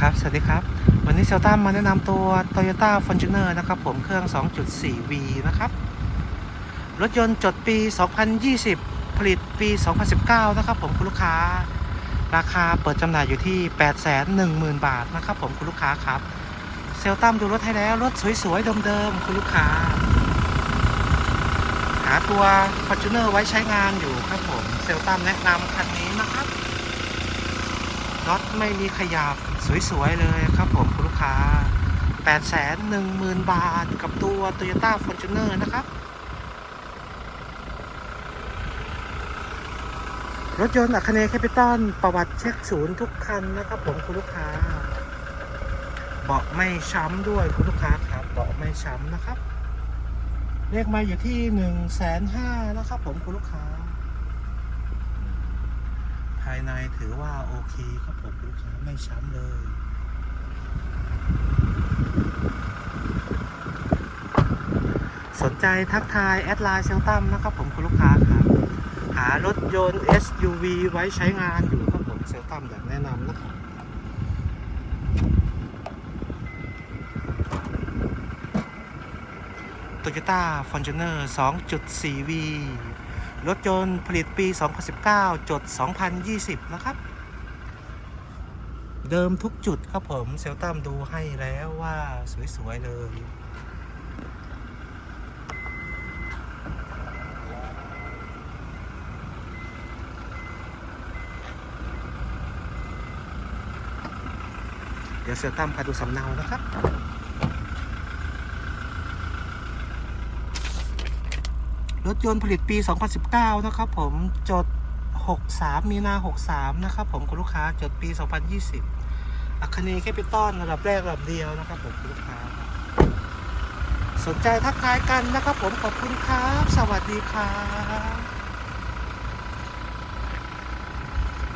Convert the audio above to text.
ครับ สวัสดีครับ วันนี้เซลตัมมาแนะนำตัว Toyota Fortuner นะครับผมเครื่อง 2.4V นะครับ รถยนต์จดปี 2020 ผลิตปี 2019 นะครับผมคุณลูกค้า ราคาเปิดจำหน่ายอยู่ที่ 810,000 บาทนะครับผมคุณลูกค้าครับ เซลตัมดูรถให้แล้ว รถสวยๆเดิมๆคุณลูกค้า หาตัว Fortuner ไว้ใช้งานอยู่ครับผม เซลตัมแนะนำคันนี้นะครับน็อตไม่มีขยับ สวยๆเลยครับผมคุณลูกค้า 810,000 บาทกับตัว Toyota Fortuner นะครับ รถยนต์อัคเนย์แคปิตอลประวัติเช็คศูนย์ทุกคันนะครับผมคุณลูกค้า เบาะไม่ช้ำด้วยคุณลูกค้าครับ เบาะไม่ช้ำนะครับ เลขมาอยู่ที่1นึ่งแสนห้านะครับผมคุณลูกค้าายในถือว่าโอเคครับผมลูกค้าไม่ช้ำเลยสนใจทักทายแอดไลน์เซลตัมนะครับผมคุณลูกค้าครับ หารถยนต์ SUV ไว้ใช้งานอยู่ครับผมเซลตัมอยากแนะนำนะครับ Toyota Fortuner 2.4V รถยนต์ผลิตปี 2019 จด 2020 นะครับ เดิมทุกจุดครับผมเซลตัมดูให้แล้วว่าสวย ๆ เลย เดี๋ยวเซลตัมพาดูสำเนานะครับ รถยนต์ผลิตปี 2019 นะครับผมจด 63 มีนา 63 นะครับผมคุณลูกค้าจดปี 2020 อัคเนย์แคปิตอลระดับแรกระดับเดียวนะครับผมคุณลูกค้า สนใจทักทายกันนะครับผมขอบคุณครับ สวัสดีครับ